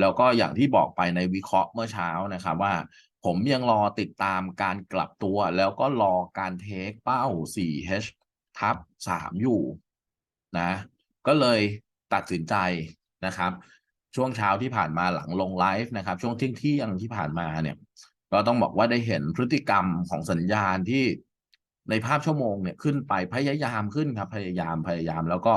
แล้วก็อย่างที่บอกไปในวิเคราะห์เมื่อเช้านะครับว่า ผมยังรอติดตามการกลับตัว แล้วก็รอการเทคเป้า 4H ทับ 3 อยู่นะ ก็เลยตัดสินใจนะครับ ช่วงเช้าที่ผ่านมาหลังลงไลฟ์นะครับ ช่วงเที่ยงที่ยังที่ผ่านมาเนี่ย ก็ต้องบอกว่าได้เห็นพฤติกรรมของสัญญาณที่ในภาพชั่วโมงเนี่ยขึ้นไปพยายามขึ้นครับพยายามพยายามแล้วก็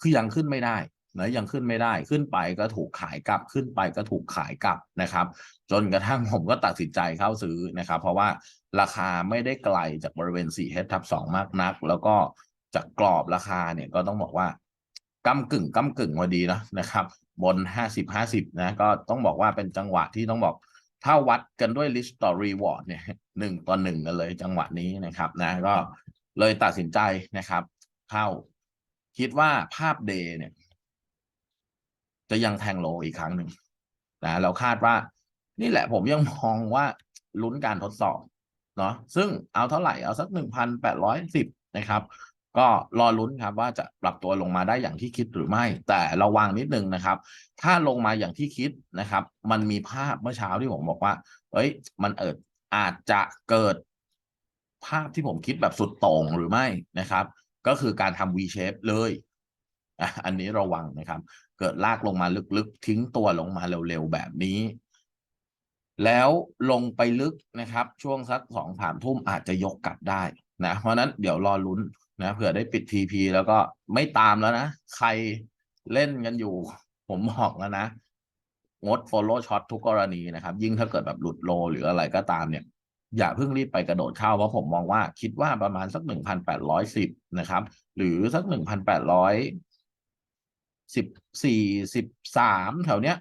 คือยังขึ้นไม่ได้ นะยังขึ้นไม่ได้ขึ้นไปก็ถูกขายกลับขึ้นไปก็ถูกขายกลับนะครับ จนกระทั่งผมก็ตัดสินใจเข้าซื้อนะครับ เพราะว่าราคาไม่ได้ไกลจากบริเวณ 4H ทับ2มากนัก แล้วก็จากกรอบราคาเนี่ยก็ต้องบอกว่าก้ากึ่งก้ากึ่งพอดีนะนะครับ บน 50 50 นะ ก็ต้องบอกว่าเป็นจังหวะที่ต้องบอกถ้าวัดกันด้วย list ต่อ reward เนี่ยหนึ่งต่อหนึ่งกันเลยจังหวะนี้นะครับนะก็เลยตัดสินใจนะครับ เข้าคิดว่าภาพเดย์เนี่ย จะยังแทงโลอีกครั้งหนึ่งนะเราคาดว่า นี่แหละผมยังมองว่าลุ้นการทดสอบเนาะซึ่งเอาเท่าไหร่เอาสักหนึ่งพันแปดร้อยสิบนะครับ ก็รอลุ้นครับว่าจะปรับตัวลงมาได้อย่างที่คิดหรือไม่ แต่ระวังนิดนึงนะครับ ถ้าลงมาอย่างที่คิดนะครับ มันมีภาพเมื่อเช้าที่ผมบอกว่า เอ้ย มันเอิดอาจจะเกิดภาพที่ผมคิดแบบสุดโต่งหรือไม่นะครับ ก็คือการทำ V shape เลย อันนี้ระวังนะครับ เกิดลากลงมาลึกๆ ทิ้งตัวลงมาเร็วๆ แบบนี้ แล้วลงไปลึกนะครับ ช่วงสักสองสามทุ่มอาจจะยกกลับได้นะเพราะนั้นเดี๋ยวรอลุ้นนะเผื่อได้ปิดทีพีแล้วก็ไม่ตามแล้วนะ ใครเล่นกันอยู่ ผมบอกแล้วนะงด follow shot ทุกกรณีนะครับ ยิ่งถ้าเกิดแบบหลุดโลหรืออะไรก็ตามเนี่ย อย่าเพิ่งรีบไปกระโดดเข้า เพราะผมมองว่าคิดว่าประมาณสักหนึ่งพันแปดร้อยสิบนะครับ หรือสักหนึ่งพันแปดร้อย สิบสี่สิบสามแถวเนี้ย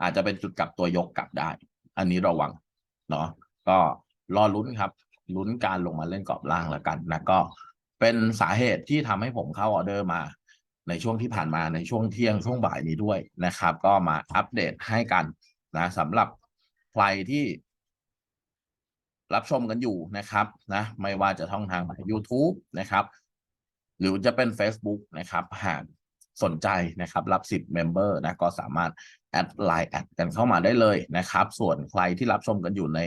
อาจจะเป็นจุดกลับตัวยกกลับได้ อันนี้ระวังเนาะก็รอลุ้นครับ ลุ้นการลงมาเล่นกรอบล่างแล้วกันนะก็เป็นสาเหตุที่ทำให้ผมเข้าออเดอร์มา ในช่วงที่ผ่านมาในช่วงเที่ยงช่วงบ่ายนี้ด้วยนะครับ ก็มาอัปเดตให้กันนะสำหรับใครที่รับชมกันอยู่นะครับนะไม่ว่าจะท่องทาง YouTube นะครับ หรือจะเป็น Facebook นะครับหากสนใจนะครับรับสิทธิ์เมมเบอร์นะก็สามารถแอดไลน์แอดกันเข้ามาได้เลยนะครับ ส่วนใครที่รับชมกันอยู่ใน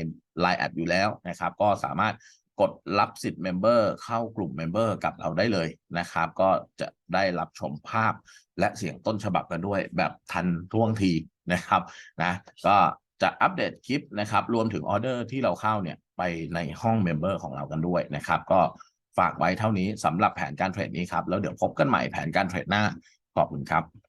Line แอดอยู่แล้วนะครับ ก็สามารถกดรับสิทธิ์เมมเบอร์เข้ากลุ่มเมมเบอร์กับเราได้เลยนะครับ ก็จะได้รับชมภาพและเสียงต้นฉบับกันด้วย แบบทันท่วงทีนะครับนะก็จะอัปเดตคลิปนะครับ รวมถึงออเดอร์ที่เราเข้าเนี่ยไปในห้องเมมเบอร์ของเรากันด้วยนะครับ ก็ ฝากไว้เท่านี้สำหรับแผนการเทรดนี้ครับ แล้วเดี๋ยวพบกันใหม่แผนการเทรดหน้า ขอบคุณครับ